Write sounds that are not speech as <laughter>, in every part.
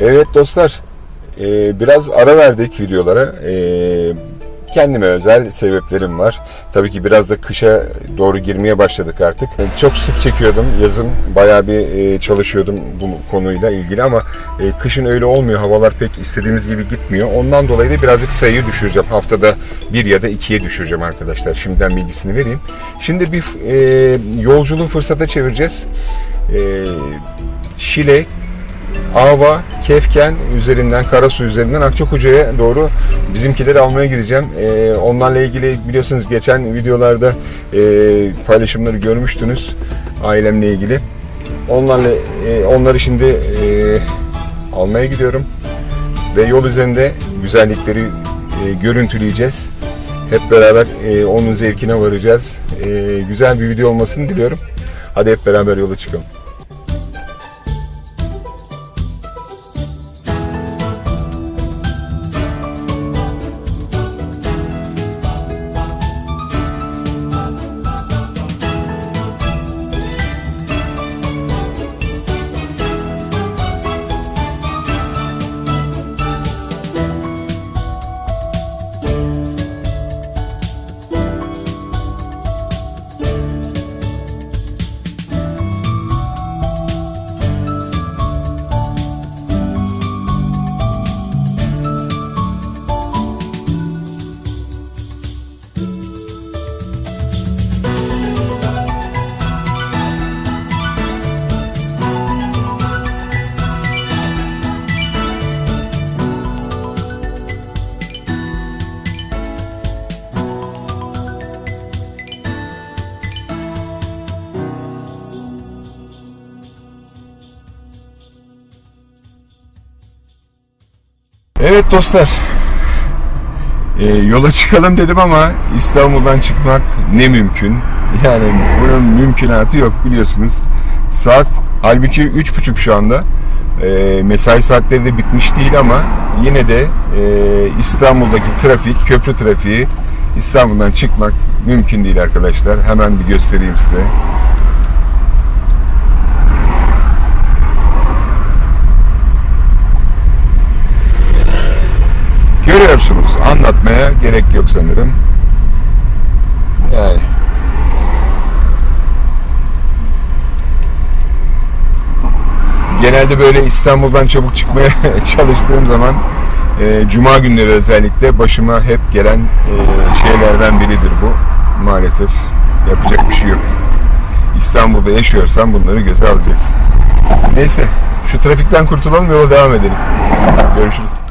Evet dostlar, e, biraz ara verdik videolara. E, kendime özel sebeplerim var. Tabii ki biraz da kışa doğru girmeye başladık artık. Çok sık çekiyordum. Yazın bayağı bir e, çalışıyordum bu konuyla ilgili ama kışın öyle olmuyor. Havalar pek istediğimiz gibi gitmiyor. Ondan dolayı da birazcık sayıyı düşüreceğim. Haftada bir ya da ikiye düşüreceğim arkadaşlar. Şimdiden bilgisini vereyim. Şimdi bir yolculuğu fırsata çevireceğiz. Şile, Ava, Kefken üzerinden, Karasu üzerinden Akçakoca'ya doğru bizimkileri almaya gideceğim. Ee, onlarla ilgili biliyorsunuz geçen videolarda e, paylaşımları görmüştünüz ailemle ilgili. Onlarla e, onları şimdi e, almaya gidiyorum ve yol üzerinde güzellikleri e, görüntüleyeceğiz. Hep beraber e, onun zevkine varacağız. E, güzel bir video olmasını diliyorum. Hadi hep beraber yola çıkalım. Evet dostlar. Ee, yola çıkalım dedim ama İstanbul'dan çıkmak ne mümkün. Yani bunun mümkünatı yok biliyorsunuz. Saat halbuki üç buçuk şu anda. Ee, mesai saatleri de bitmiş değil ama yine de e, İstanbul'daki trafik, köprü trafiği İstanbul'dan çıkmak mümkün değil arkadaşlar. Hemen bir göstereyim size. Görüyorsunuz. Anlatmaya gerek yok sanırım. Yani. Genelde böyle İstanbul'dan çabuk çıkmaya <laughs> çalıştığım zaman e, Cuma günleri özellikle başıma hep gelen e, şeylerden biridir bu. Maalesef yapacak bir şey yok. İstanbul'da yaşıyorsan bunları göze alacaksın. Neyse şu trafikten kurtulalım yola devam edelim. Görüşürüz.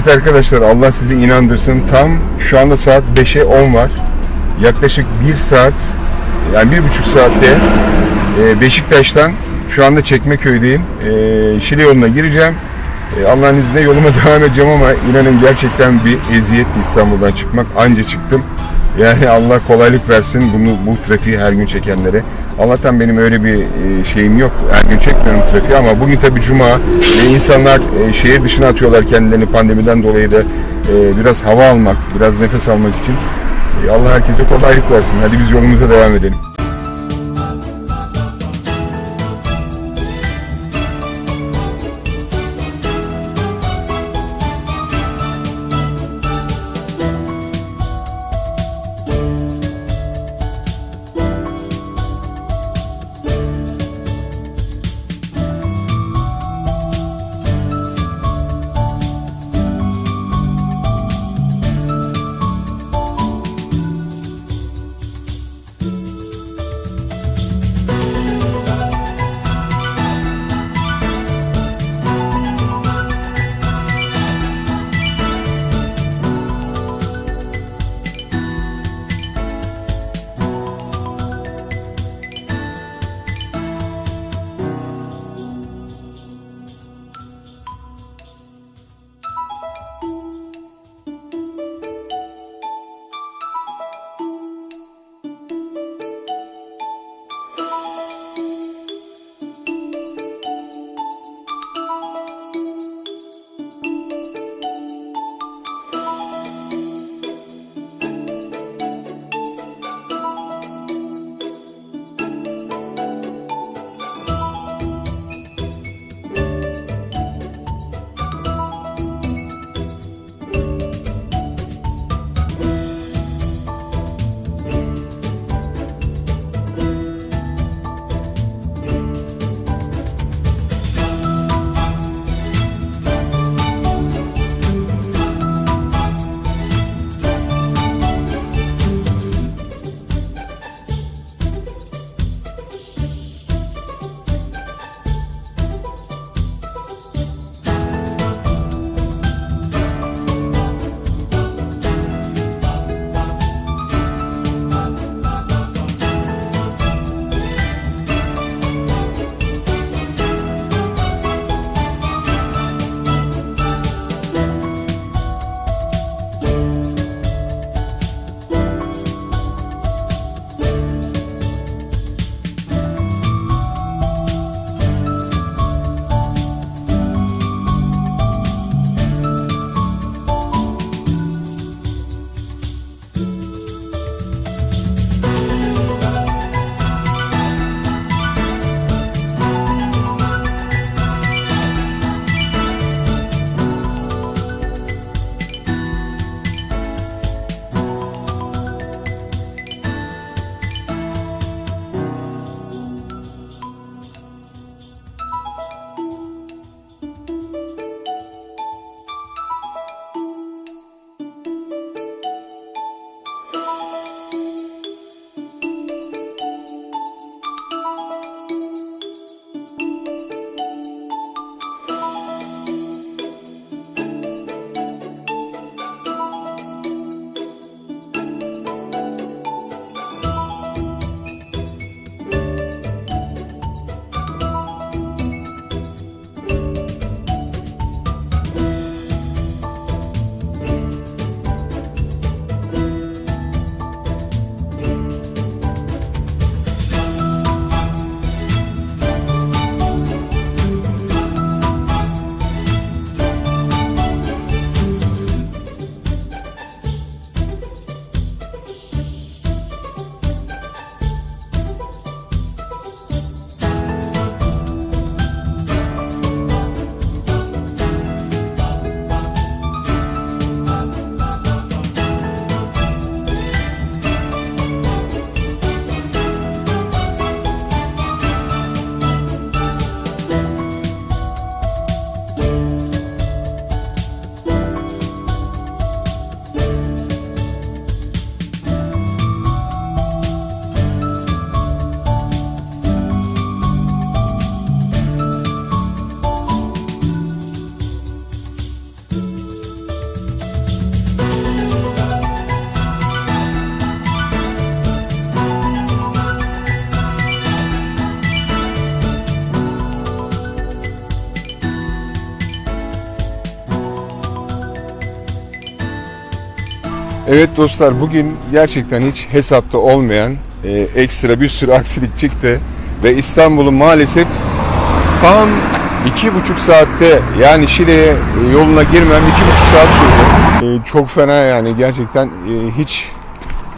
Evet arkadaşlar Allah sizi inandırsın. Tam şu anda saat 5'e 10 var. Yaklaşık 1 saat yani bir buçuk saatte e, Beşiktaş'tan şu anda Çekmeköy'deyim. E, Şile yoluna gireceğim. E, Allah'ın izniyle yoluma <laughs> devam edeceğim ama inanın gerçekten bir eziyetti İstanbul'dan çıkmak. Anca çıktım. Yani Allah kolaylık versin bunu bu trafiği her gün çekenlere. Allah'tan benim öyle bir e, şeyim yok. Her gün çekmiyorum trafiği ama bugün tabii cuma ve insanlar e, şehir dışına atıyorlar kendilerini pandemiden dolayı da e, biraz hava almak, biraz nefes almak için. Allah herkese kolaylık versin. Hadi biz yolumuza devam edelim. Evet dostlar bugün gerçekten hiç hesapta olmayan e, ekstra bir sürü <laughs> aksilik çıktı ve İstanbul'un maalesef tam iki buçuk saatte yani Şile'ye e, yoluna girmem iki buçuk saat sürdü. E, çok fena yani gerçekten e, hiç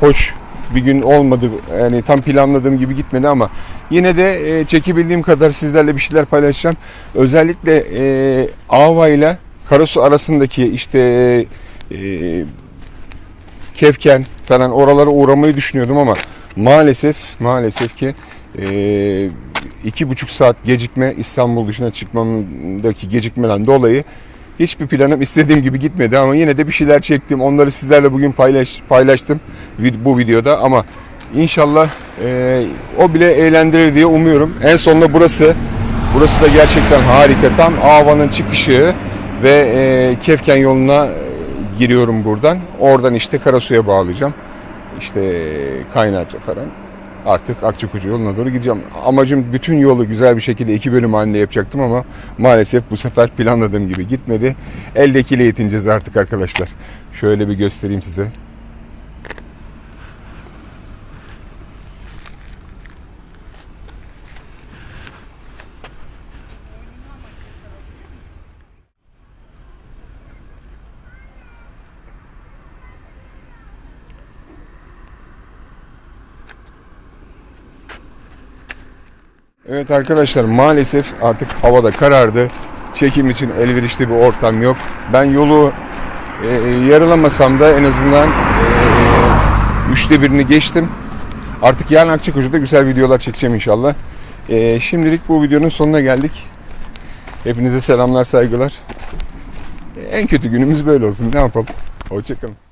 hoş bir gün olmadı. Yani tam planladığım gibi gitmedi ama yine de e, çekebildiğim kadar sizlerle bir şeyler paylaşacağım. Özellikle e, Ava ile Karasu arasındaki işte e, Kefken falan oralara uğramayı düşünüyordum ama maalesef maalesef ki e, iki buçuk saat gecikme İstanbul dışına çıkmamdaki gecikmeden dolayı hiçbir planım istediğim gibi gitmedi ama yine de bir şeyler çektim. Onları sizlerle bugün paylaş, paylaştım bu videoda ama inşallah e, o bile eğlendirir diye umuyorum. En sonunda burası burası da gerçekten harika. Tam Ava'nın çıkışı ve e, Kefken yoluna giriyorum buradan. Oradan işte Karasu'ya bağlayacağım. İşte Kaynarca falan. Artık Akçakoca yoluna doğru gideceğim. Amacım bütün yolu güzel bir şekilde iki bölüm halinde yapacaktım ama maalesef bu sefer planladığım gibi gitmedi. Eldekiyle yetineceğiz artık arkadaşlar. Şöyle bir göstereyim size. Evet arkadaşlar maalesef artık havada karardı. Çekim için elverişli bir ortam yok. Ben yolu e, yarılamasam da en azından e, üçte birini geçtim. Artık yarın Akçakoca'da güzel videolar çekeceğim inşallah. E, şimdilik bu videonun sonuna geldik. Hepinize selamlar saygılar. En kötü günümüz böyle olsun. Ne yapalım? Hoşçakalın.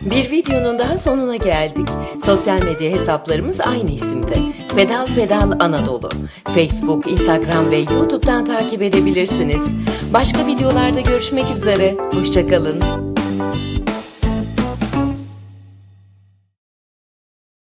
Bir videonun daha sonuna geldik. Sosyal medya hesaplarımız aynı isimde. Pedal Pedal Anadolu. Facebook, Instagram ve YouTube'dan takip edebilirsiniz. Başka videolarda görüşmek üzere. Hoşçakalın.